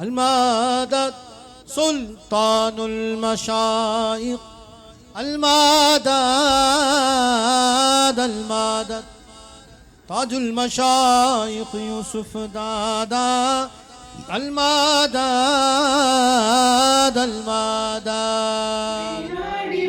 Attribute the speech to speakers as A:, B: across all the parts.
A: المدد سلطان المشايخ؟ المدد المدد تاج المشايخ يوسف دادا؟ المدد المدد
B: நாடி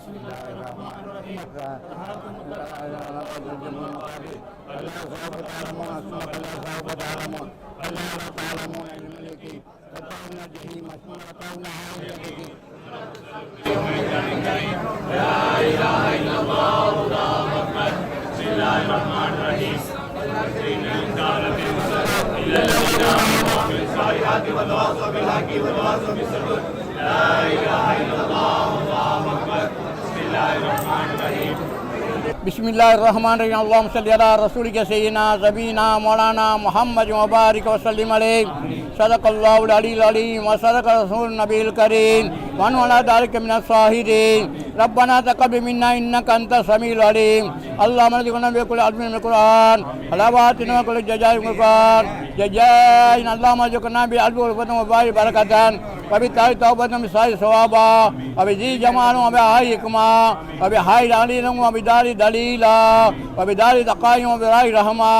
B: بسم الله الرحمن الرحيم فلا سوف تعلمون ثم فلا سوف تعلمون فلا سوف تعلمون لا اله الا
C: الله الله اكبر بسم الله الرحمن الرحيم إلا الذين آمنوا وعملوا الصالحات بالحق وتواصوا بالصبر لا إله إلا الله. بسم الله الرحمن الرحيم اللهم صل على رسولك سيدنا زبينا مولانا محمد مبارك وسلم عليه صدق الله العلي العليم وصدق رسول النبي الكريم. ومن ولا ذلك من الصاهدين. ربنا تقبل منا إنك أنت السميع العليم. اللهم ارزقنا بكل علم من القرآن. حلاواتنا وكل جزاء من القران جزاء اللهم ارزقنا بعلم والفتن وبارك بركة. وبالتالي توبة من سائر ثوابا. وبذي جمال وبهاي حكمة. وبهاي دليل وبدار دليلا وبدار دقائم وبراي رحمة.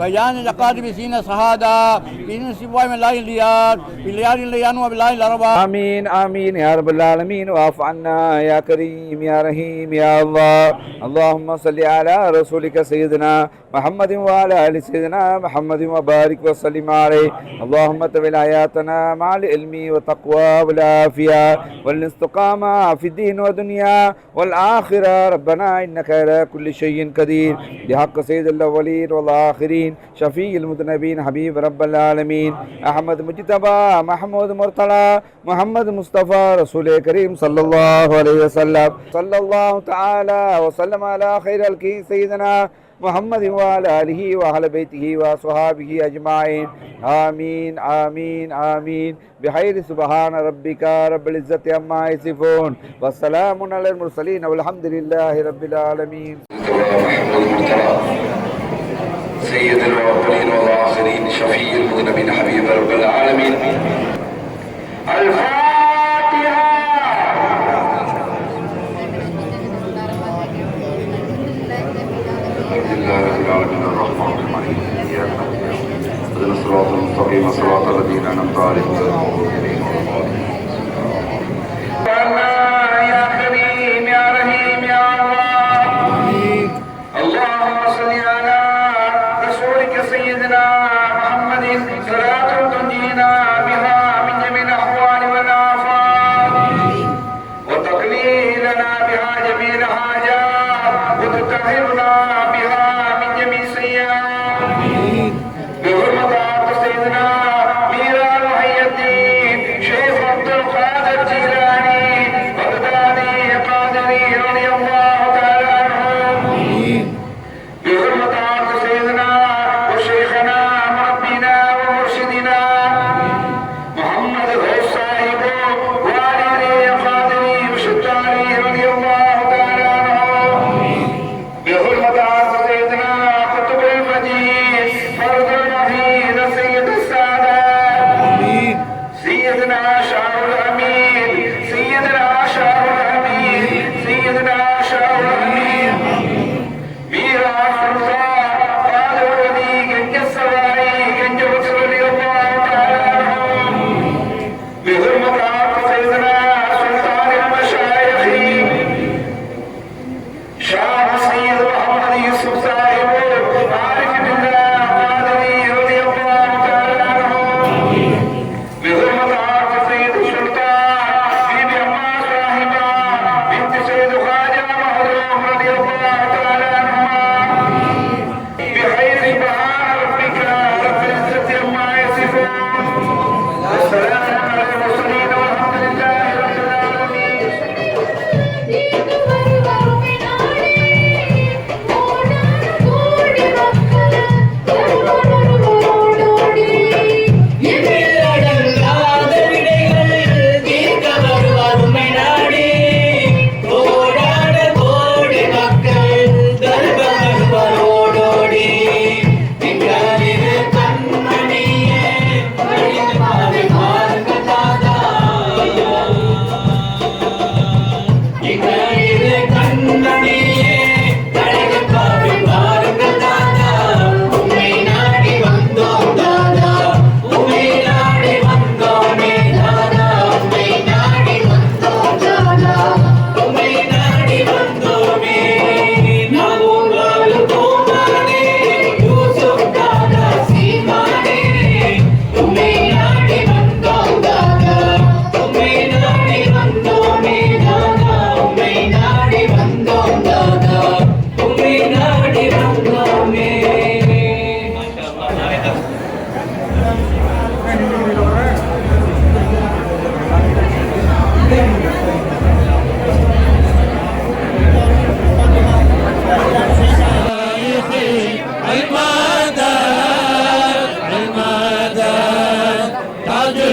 C: وجان دقات بسين صحادة بسين سبوة من لا مليار مليار ليانو بالله الأربعة
D: آمين آمين. يا رب العالمين واعف عنا يا كريم يا رحيم يا الله. اللهم صل على رسولك سيدنا محمد وعلى آل سيدنا محمد وبارك وسلم عليه. اللهم تبل حياتنا مع العلم والتقوى والعافية. والاستقامة في الدين والدنيا والآخرة. ربنا إنك على كل شيء قدير. بحق سيد الأولين والآخرين. شفيع المذنبين. حبيب رب العالمين. أحمد محمد مجتبى محمود مرتلى محمد مصطفى رسول كريم صلى الله عليه وسلم صلى الله تعالى وسلم على خير الكي سيدنا
E: محمد وعلى آله وأهل بيته وصحابه أجمعين آمين آمين آمين بحير سبحان ربك رب العزة عما يصفون والسلام على المرسلين والحمد لله رب العالمين
D: سيد الاولين والاخرين شفيع المذنبين حبيب رب العالمين. Ramón Solá.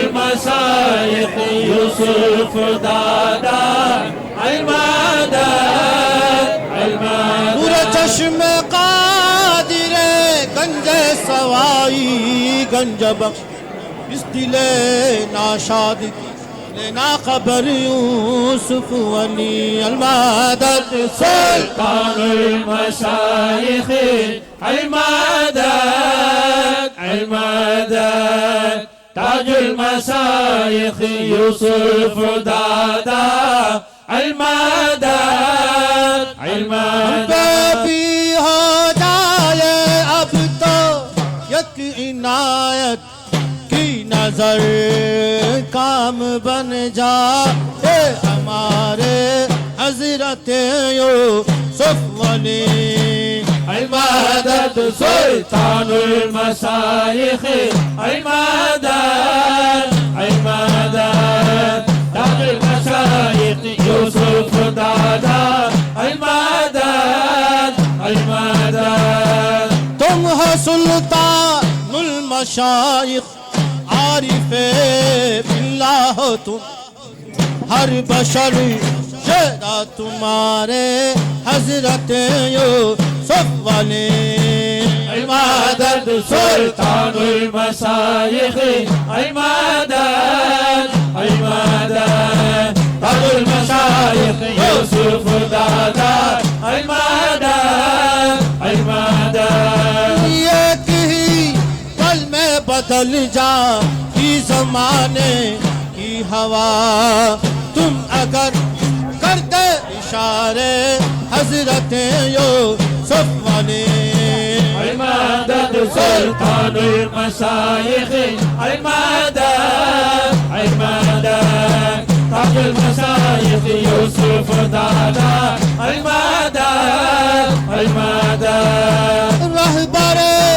D: المسائق يوسف
A: دادا المدد المدد پورا چشم قادر گنج سوائی گنج بخش. اس دل ناشاد لینا خبر یوسف ولی المدد. سلطان المشايخ المدد تاج المشايخ يوسف دادا، المدد المدد. بھی عنایت کی نظر کام بن جا۔ اے ہمارے حضرت یوسف ولی۔ سلطان المشايخ عمادات عمادات تاج المشايخ يوسف دادا عمادات عمادات تم
F: ہو سلطان المشايخ
A: عارف باللہ تم. ہر بشر شہرہ تمہارے، حضرت یو سب والے. عمادت، سلطان المشایخ، عمادت عمادت.
F: ابو المشایخ، یوسف دادا، عمادت عمادت. یہ کہی پل میں بدل
A: جا، کی زمانے کی ہوا. تم اگر کرتے اشارے، حضرت یوسف سب
F: والے سلطان المشايخ عمادك عمادك تاج المشايخ يوسف دادا
D: عمادك عمادك رهبرك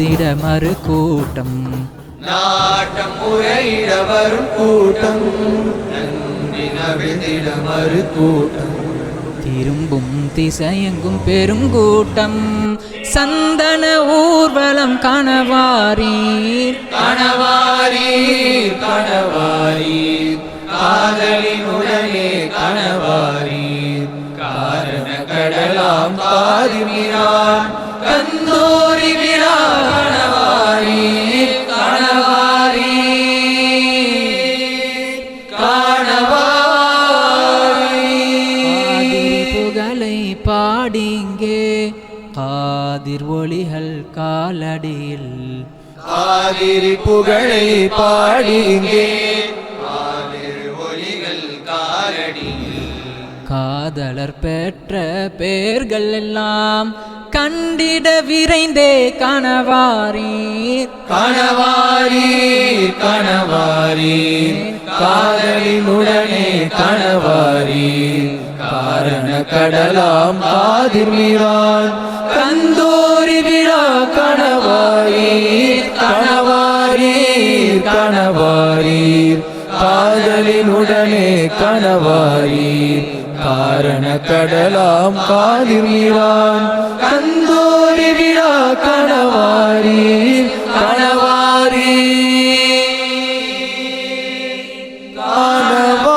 D: நன்றினவில் திடமறு கூட்டம்.
G: நாட்டம் முறையிட வரும் கூட்டம். நன்றினவிழ்ந்திட மறு கூட்டம்.
D: திரும்பும் திசையெங்கும் பெருங்கூட்டம் சந்தன ஊர்வலம் கணவாரீர்.
G: கணவாரீர் கணவாரீர். காதலினுடனே கணவாரீர். காரண கடலாம் காதிமிரான்
D: காதிர் ஒளிகள் காலடியில்.
G: காவிரி புகழை பாடிங்கே. காவிரி ஒலிகள் காலடியில்.
D: காதலர் பெற்ற பேர்கள் எல்லாம் கண்டிட விரைந்தே கணவாரீர்.
G: கணவாரீர் கணவாரீர். காதலினுடனே கணவாரீர். காரண கடலாம் காதிர்மீரான் கந்தோரி விழா கணவாரீர் கணவாரீர் கணவாரீர் காதலினுடனே கணவாரீர் காரண கடலாம் காதிர்மீரான் கந்தோரி விழா கணவாரீர் கணவாரீர் கணவாரீர்